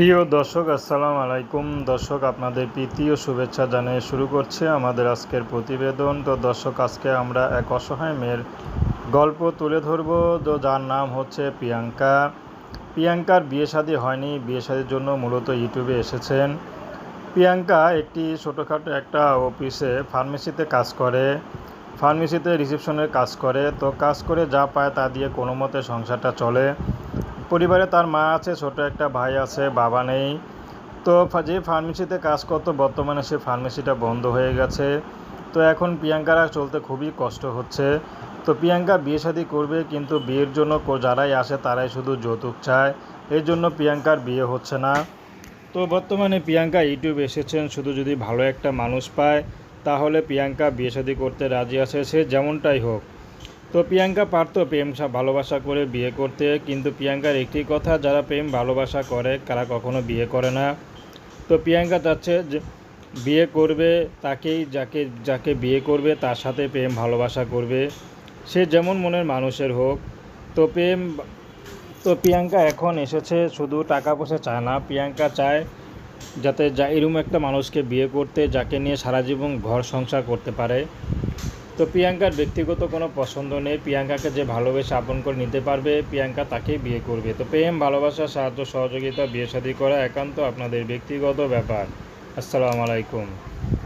প্রিয় দর্শক, আসসালাম আলাইকুম। দর্শক, আপনাদের প্রীতি ও শুভেচ্ছা জানিয়ে শুরু করছে আমাদের আজকের প্রতিবেদন। তো দর্শক, আজকে আমরা এক অসহায় মেয়ের গল্প তুলে ধরব। তো যার নাম হচ্ছে প্রিয়াঙ্কা। প্রিয়াঙ্কার বিয়ে হয়নি, বিয়ে জন্য মূলত ইউটিউবে এসেছেন। প্রিয়াঙ্কা একটি ছোটোখাটো একটা অফিসে ফার্মেসিতে কাজ করে, ফার্মেসিতে রিসেপশনের কাজ করে। তো কাজ করে যা পায় তা দিয়ে কোনো মতে সংসারটা চলে। পরিবারে তার মা আছে, ছোট একটা ভাই আছে, বাবা নেই। তো যে ফার্মেসিতে কাজ করতো, বর্তমানে সে ফার্মেসিটা বন্ধ হয়ে গেছে। তো এখন প্রিয়াঙ্কার চলতে খুবই কষ্ট হচ্ছে। তো প্রিয়াঙ্কা বিয়ে শাদি করবে, কিন্তু বিয়ের জন্য যারাই আসে তারাই শুধু যৌতুক চায়। এই জন্য প্রিয়াঙ্কার বিয়ে হচ্ছে না। তো বর্তমানে প্রিয়াঙ্কা ইউটিউব এসেছেন, শুধু যদি ভালো একটা মানুষ পায়, তাহলে প্রিয়াঙ্কা বিয়ে শাদি করতে রাজি আছে সে, যেমনটাই হোক। তো প্রিয়াঙ্কা পারতো প্রেম ভালোবাসা করে বিয়ে করতে, কিন্তু প্রিয়াঙ্কার একটি কথা, যারা প্রেম ভালোবাসা করে, তারা কখনো বিয়ে করে না। তো প্রিয়াঙ্কা চাচ্ছে বিয়ে করবে তাকেই, যাকে যাকে বিয়ে করবে তার সাথে প্রেম ভালোবাসা করবে। সে যেমন মনের মানুষের হোক। তো প্রেম, তো প্রিয়াঙ্কা এখন এসেছে, শুধু টাকা পয়সা চায় না। প্রিয়াঙ্কা চায় যাতে যা এরকম একটা মানুষকে বিয়ে করতে, যাকে নিয়ে সারা জীবন ঘর সংসার করতে পারে। তো প্রিয়াঙ্কার ব্যক্তিগত কোনো পছন্দ নেই। প্রিয়াঙ্কাকে যে ভালোবেসে আপন করে নিতে পারবে, প্রিয়াঙ্কা তাকেই বিয়ে করবে। তো প্রেম, ভালোবাসা, সাহায্য, সহযোগিতা, বিয়ে শাদী করা একান্ত আপনাদের ব্যক্তিগত ব্যাপার। আসসালামু আলাইকুম।